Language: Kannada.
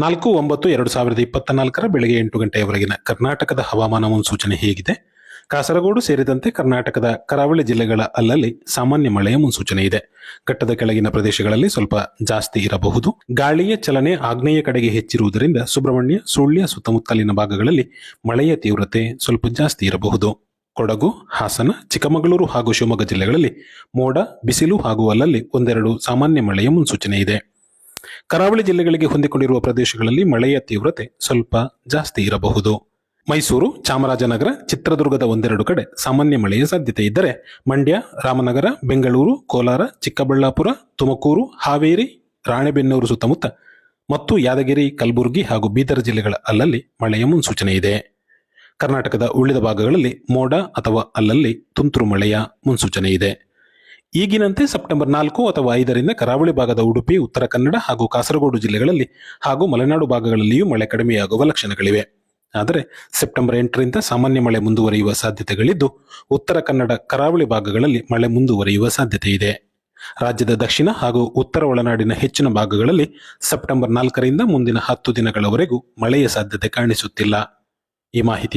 ನಾಲ್ಕು ಒಂಬತ್ತು ಎರಡು ಸಾವಿರದ ಇಪ್ಪತ್ತ ನಾಲ್ಕರ ಬೆಳಗ್ಗೆ ಎಂಟು ಗಂಟೆಯವರೆಗಿನ ಕರ್ನಾಟಕದ ಹವಾಮಾನ ಮುನ್ಸೂಚನೆ ಹೇಗಿದೆ? ಕಾಸರಗೋಡು ಸೇರಿದಂತೆ ಕರ್ನಾಟಕದ ಕರಾವಳಿ ಜಿಲ್ಲೆಗಳ ಅಲ್ಲಲ್ಲಿ ಸಾಮಾನ್ಯ ಮಳೆಯ ಮುನ್ಸೂಚನೆ ಇದೆ. ಘಟ್ಟದ ಕೆಳಗಿನ ಪ್ರದೇಶಗಳಲ್ಲಿ ಸ್ವಲ್ಪ ಜಾಸ್ತಿ ಇರಬಹುದು. ಗಾಳಿಯ ಚಲನೆ ಆಗ್ನೇಯ ಕಡೆಗೆ ಹೆಚ್ಚಿರುವುದರಿಂದ ಸುಬ್ರಹ್ಮಣ್ಯ, ಸುಳ್ಯ ಸುತ್ತಮುತ್ತಲಿನ ಭಾಗಗಳಲ್ಲಿ ಮಳೆಯ ತೀವ್ರತೆ ಸ್ವಲ್ಪ ಜಾಸ್ತಿ ಇರಬಹುದು. ಕೊಡಗು, ಹಾಸನ, ಚಿಕ್ಕಮಗಳೂರು ಹಾಗೂ ಶಿವಮೊಗ್ಗ ಜಿಲ್ಲೆಗಳಲ್ಲಿ ಮೋಡ, ಬಿಸಿಲು ಹಾಗೂ ಅಲ್ಲಲ್ಲಿ ಒಂದೆರಡು ಸಾಮಾನ್ಯ ಮಳೆಯ ಮುನ್ಸೂಚನೆ ಇದೆ. ಕರಾವಳಿ ಜಿಲ್ಲೆಗಳಿಗೆ ಹೊಂದಿಕೊಂಡಿರುವ ಪ್ರದೇಶಗಳಲ್ಲಿ ಮಳೆಯ ತೀವ್ರತೆ ಸ್ವಲ್ಪ ಜಾಸ್ತಿ ಇರಬಹುದು. ಮೈಸೂರು, ಚಾಮರಾಜನಗರ, ಚಿತ್ರದುರ್ಗದ ಒಂದೆರಡು ಕಡೆ ಸಾಮಾನ್ಯ ಮಳೆಯ ಸಾಧ್ಯತೆ ಇದ್ದರೆ ಮಂಡ್ಯ, ರಾಮನಗರ, ಬೆಂಗಳೂರು, ಕೋಲಾರ, ಚಿಕ್ಕಬಳ್ಳಾಪುರ, ತುಮಕೂರು, ಹಾವೇರಿ, ರಾಣೆಬೆನ್ನೂರು ಸುತ್ತಮುತ್ತ ಮತ್ತು ಯಾದಗಿರಿ, ಕಲಬುರಗಿ ಹಾಗೂ ಬೀದರ್ ಜಿಲ್ಲೆಗಳ ಅಲ್ಲಲ್ಲಿ ಮಳೆಯ ಮುನ್ಸೂಚನೆ ಇದೆ. ಕರ್ನಾಟಕದ ಉಳಿದ ಭಾಗಗಳಲ್ಲಿ ಮೋಡ ಅಥವಾ ಅಲ್ಲಲ್ಲಿ ತುಂತುರು ಮಳೆಯ ಮುನ್ಸೂಚನೆ ಇದೆ. ಈಗಿನಂತೆ ಸೆಪ್ಟೆಂಬರ್ ನಾಲ್ಕು ಅಥವಾ ಐದರಿಂದ ಕರಾವಳಿ ಭಾಗದ ಉಡುಪಿ, ಉತ್ತರ ಕನ್ನಡ ಹಾಗೂ ಕಾಸರಗೋಡು ಜಿಲ್ಲೆಗಳಲ್ಲಿ ಹಾಗೂ ಮಲೆನಾಡು ಭಾಗಗಳಲ್ಲಿಯೂ ಮಳೆ ಕಡಿಮೆಯಾಗುವ ಲಕ್ಷಣಗಳಿವೆ. ಆದರೆ ಸೆಪ್ಟೆಂಬರ್ ಎಂಟರಿಂದ ಸಾಮಾನ್ಯ ಮಳೆ ಮುಂದುವರಿಯುವ ಸಾಧ್ಯತೆಗಳಿದ್ದು, ಉತ್ತರ ಕನ್ನಡ ಕರಾವಳಿ ಭಾಗಗಳಲ್ಲಿ ಮಳೆ ಮುಂದುವರಿಯುವ ಸಾಧ್ಯತೆ ಇದೆ. ರಾಜ್ಯದ ದಕ್ಷಿಣ ಹಾಗೂ ಉತ್ತರ ಒಳನಾಡಿನ ಹೆಚ್ಚಿನ ಭಾಗಗಳಲ್ಲಿ ಸೆಪ್ಟೆಂಬರ್ ನಾಲ್ಕರಿಂದ ಮುಂದಿನ ಹತ್ತು ದಿನಗಳವರೆಗೂ ಮಳೆಯ ಸಾಧ್ಯತೆ ಕಾಣಿಸುತ್ತಿಲ್ಲ. ಈ ಮಾಹಿತಿ